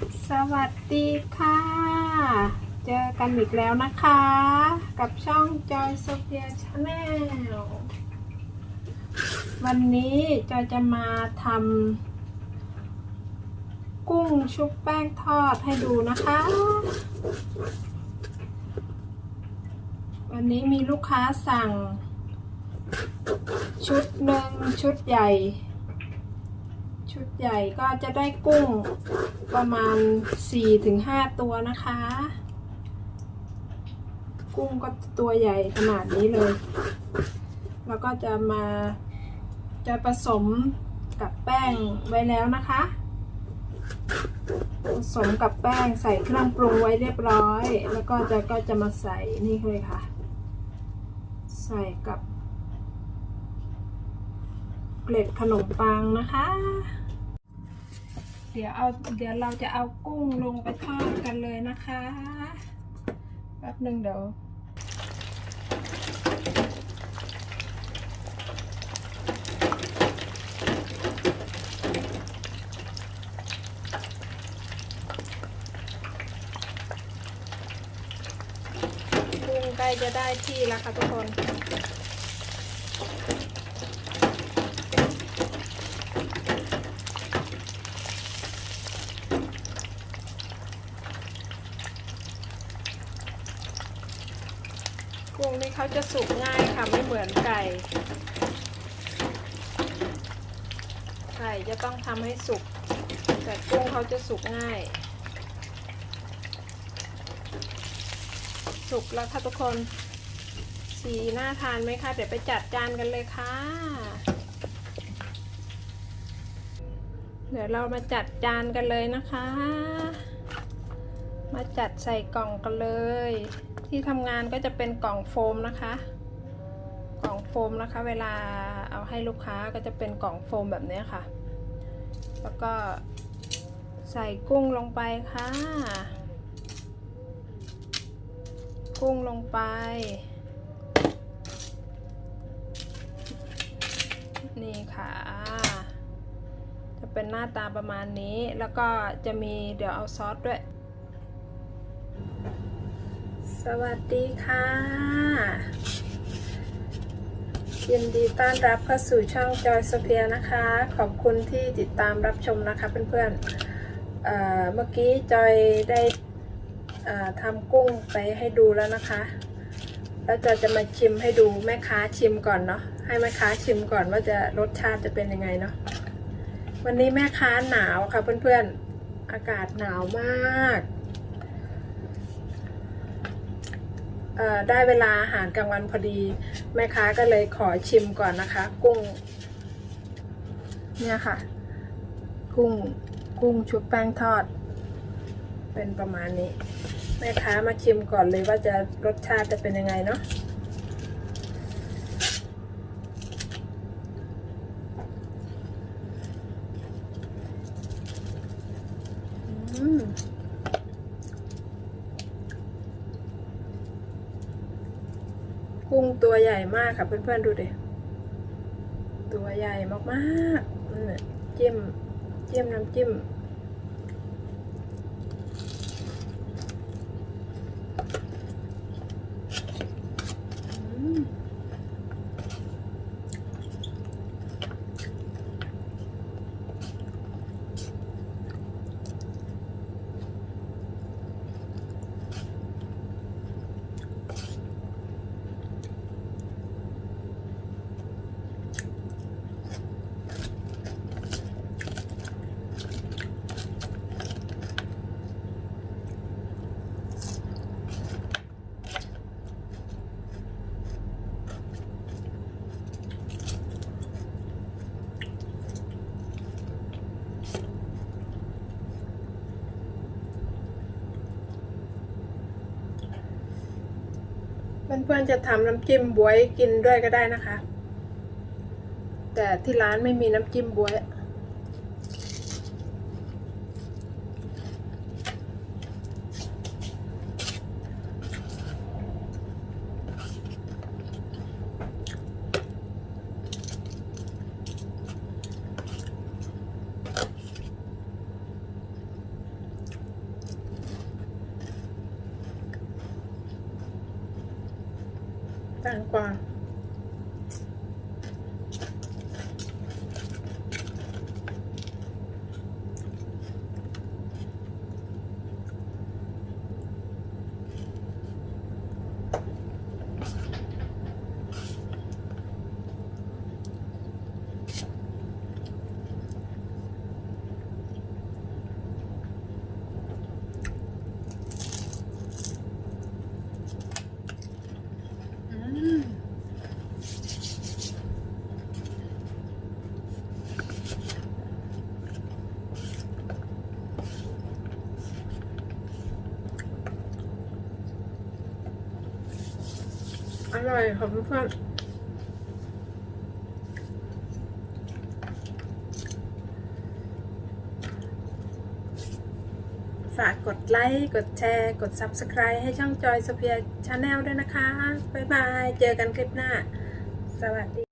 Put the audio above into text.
สวัสดีค่ะ เจอกันอีกแล้วนะคะ กับช่อง Joy Sophia Channel วันนี้จอยจะมาทำกุ้งชุบแป้งทอดให้ดูนะคะ วันนี้มีลูกค้าสั่ง ชุดหนึ่งชุดใหญ่ ชุดใหญ่ก็จะได้กุ้งประมาณ 4-5 ตัวนะคะ กุ้งก็ตัวใหญ่ขนาดนี้เลย แล้วก็จะมาจะผสมกับแป้งไว้แล้วนะคะ ผสมกับแป้งใส่เครื่องปรุงไว้เรียบร้อย แล้วก็จะก็จะมาใส่นี่เลยค่ะ ใส่กับเกล็ดขนมปังนะคะ ดี๋ยวเอาเดี๋ยวเราจะเอากุ้งลงไปทอดกันเลยนะคะแป๊บหนึ่งเดี๋ยวกุ้งใกล้จะได้ที่แล้วค่ะทุกคน เขาจะสุกง่ายค่ะไม่เหมือนไก่ ไก่จะต้องทำให้สุก แต่กุ้งเขาจะสุกง่าย สุกแล้วค่ะทุกคน สีน่าทานไหมคะ เดี๋ยวไปจัดจานกันเลยค่ะ เดี๋ยวเรามาจัดจานกันเลยนะคะ มาจัดใส่กล่องกันเลย ที่ทำงานก็จะเป็นกล่องโฟมนะคะ กล่องโฟมนะคะ เวลาเอาให้ลูกค้าก็จะเป็นกล่องโฟมแบบนี้ค่ะ แล้วก็ใส่กุ้งลงไปค่ะ กุ้งลงไปนี่ค่ะ จะเป็นหน้าตาประมาณนี้ แล้วก็จะมีเดี๋ยวเอาซอสด้วย วัสดีค่ะ ยินดีต้อนรับเข้าสู่ช่องจอยสเปียนะคะ ขอบคุณที่ติดตามรับชมนะคะเพื่อนๆเเมื่อกี้จอยได้ทำกุ้งไปให้ดูแล้วนะคะ แล้วจอยจะมาชิมให้ดูแม่ค้าชิมก่อนเนาะ ให้แม่ค้าชิมก่อนว่าจะรสชาติจะเป็นยังไงเนาะ วันนี้แม่ค้าหนาวค่ะเพื่อนๆ อากาศหนาวมาก เอ่อ ได้เวลาอาหารกลางวันพอดี แม่ค้าก็เลยขอชิมก่อนนะคะ กุ้ง เนี่ยค่ะ กุ้งกุ้งชุบแป้งทอด เป็นประมาณนี้ แม่ค้ามาชิมก่อนเลยว่าจะรสชาติจะเป็นยังไงเนาะอืม กุ้งตัวใหญ่มากค่ะเพื่อนๆดูดิตัวใหญ่มากๆนี่จิ้มจิ้มน้ำจิ้ม อืม เพื่อนๆจะทำน้ำจิ้มบวยกินด้วยก็ได้นะคะ แต่ที่ร้านไม่มีน้ำจิ้มบวย แต อร่อยค่ะเพื่อนฝากกดไลค์ กดแชร์ กด Subscribe ให้ช่องจอยสเปียชาแนลด้วยนะคะ บ๊ายบาย เจอกันคลิปหน้า สวัสดี